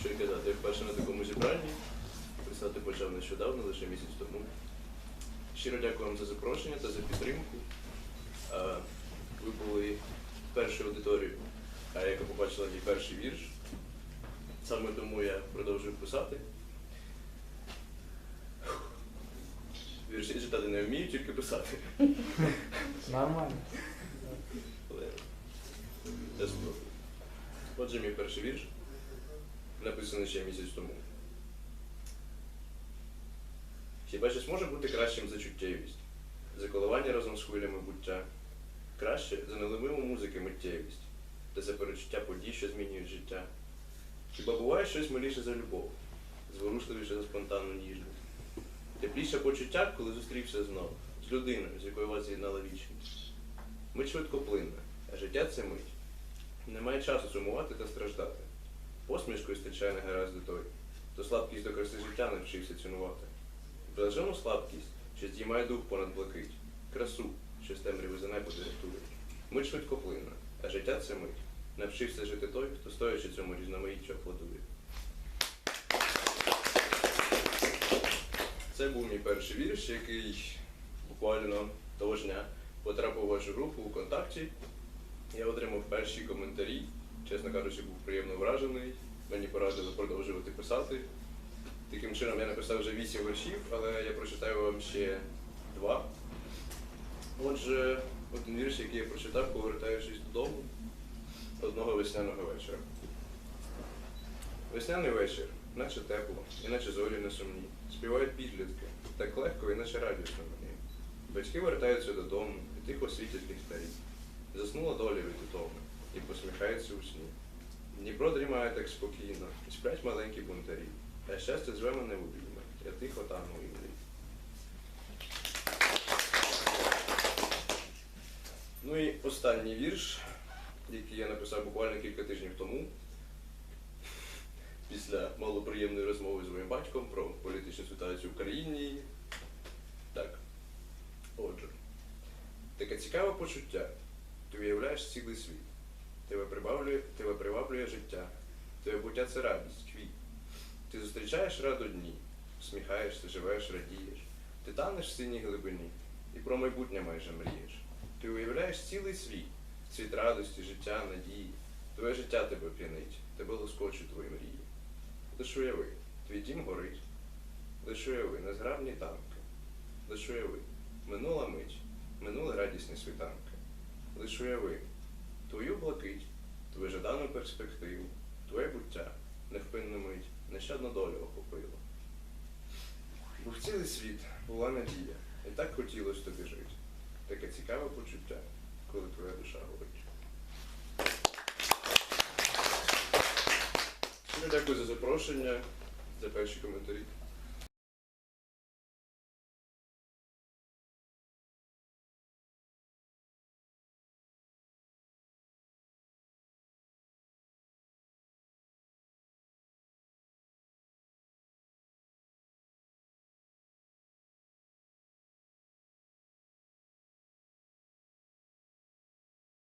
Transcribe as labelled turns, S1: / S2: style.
S1: Що й казати, я вперше на такому зібранні. Писати почав нещодавно, лише місяць тому. Щиро дякую вам за запрошення та за підтримку. Ви були першою аудиторією, а яка побачила мій перший вірш. Саме тому я продовжую писати. Вірші читати не вмію, тільки писати.
S2: Нормально.
S1: Але я спробую. Отже, мій перший вірш написаний ще місяць тому. Хіба щось може бути кращим за чуттєвість, за коливання разом з хвилями буття, краще за нелемиму музики миттєвість та за перечуття подій, що змінюють життя. Хіба буває щось миліше за любов, зворушливіше за спонтанну ніжність, тепліше почуття, коли зустрівся знов з людиною, з якою вас з'єднала вічність. Мить швидко плинна, а життя це мить. Немає часу сумувати та страждати. Посмішкою стичає негаразди той, то слабкість до краси життя навчився цінувати. Блажену слабкість, що здіймає дух понад блакить, красу, що з темряви занепаду рятує. Мить швидко плинна, а життя це мить. Навчився жити той, хто стоячи цьому різноманіттю аплодує. Це був мій перший вірш, який буквально того ж дня потрапив у вашу групу у контакті. Я отримав перші коментарі. Чесно кажучи, був приємно вражений. Мені порадили продовжувати писати. Таким чином я написав вже вісім вершів, але я прочитаю вам ще два. Отже, один вірш, який я прочитав, повертаючись додому одного весняного вечора. Весняний вечір, наче тепло, іначе зорі несумні. Співають підлітки, так легко і наче радісно мені. Батьки вертаються додому, і тихо світять ліхтарі. Заснула доля від утоми і посміхається у сні. Дніпро дрімає так спокійно, і сплять маленькі бунтарі. А щастя зве мене в обійми, я тихо тану у імлі. Ну і останній вірш, який я написав буквально кілька тижнів тому, після малоприємної розмови з моїм батьком про політичну ситуацію в країні. Так. Отже, таке цікаве почуття. Ти уявляєш цілий світ. Тебе приваблює, тебе приваблює життя. Твоє буття це радість, квіт. Ти зустрічаєш раду дні, всміхаєшся, живеш, радієш. Ти танеш в синій глибині і про майбутнє майже мрієш. Ти уявляєш цілий світ, світ радості, життя, надії. Твоє життя тебе п'янить, тебе лоскочуть твої мрії. Лиш уяви, твій дім горить. Лиш уяви, незграбні танки. Лиш уяви, минула мить, минули радісні світанки. Лиш уяви, твою блакить, твою жадану перспективу, твоє буття, невпинну мить, нещадну долю охопило. Був цілий світ, була надія, і так хотілося тобі жити. Таке цікаве почуття, коли твоя душа горить. Дякую за запрошення, за перші коментарі.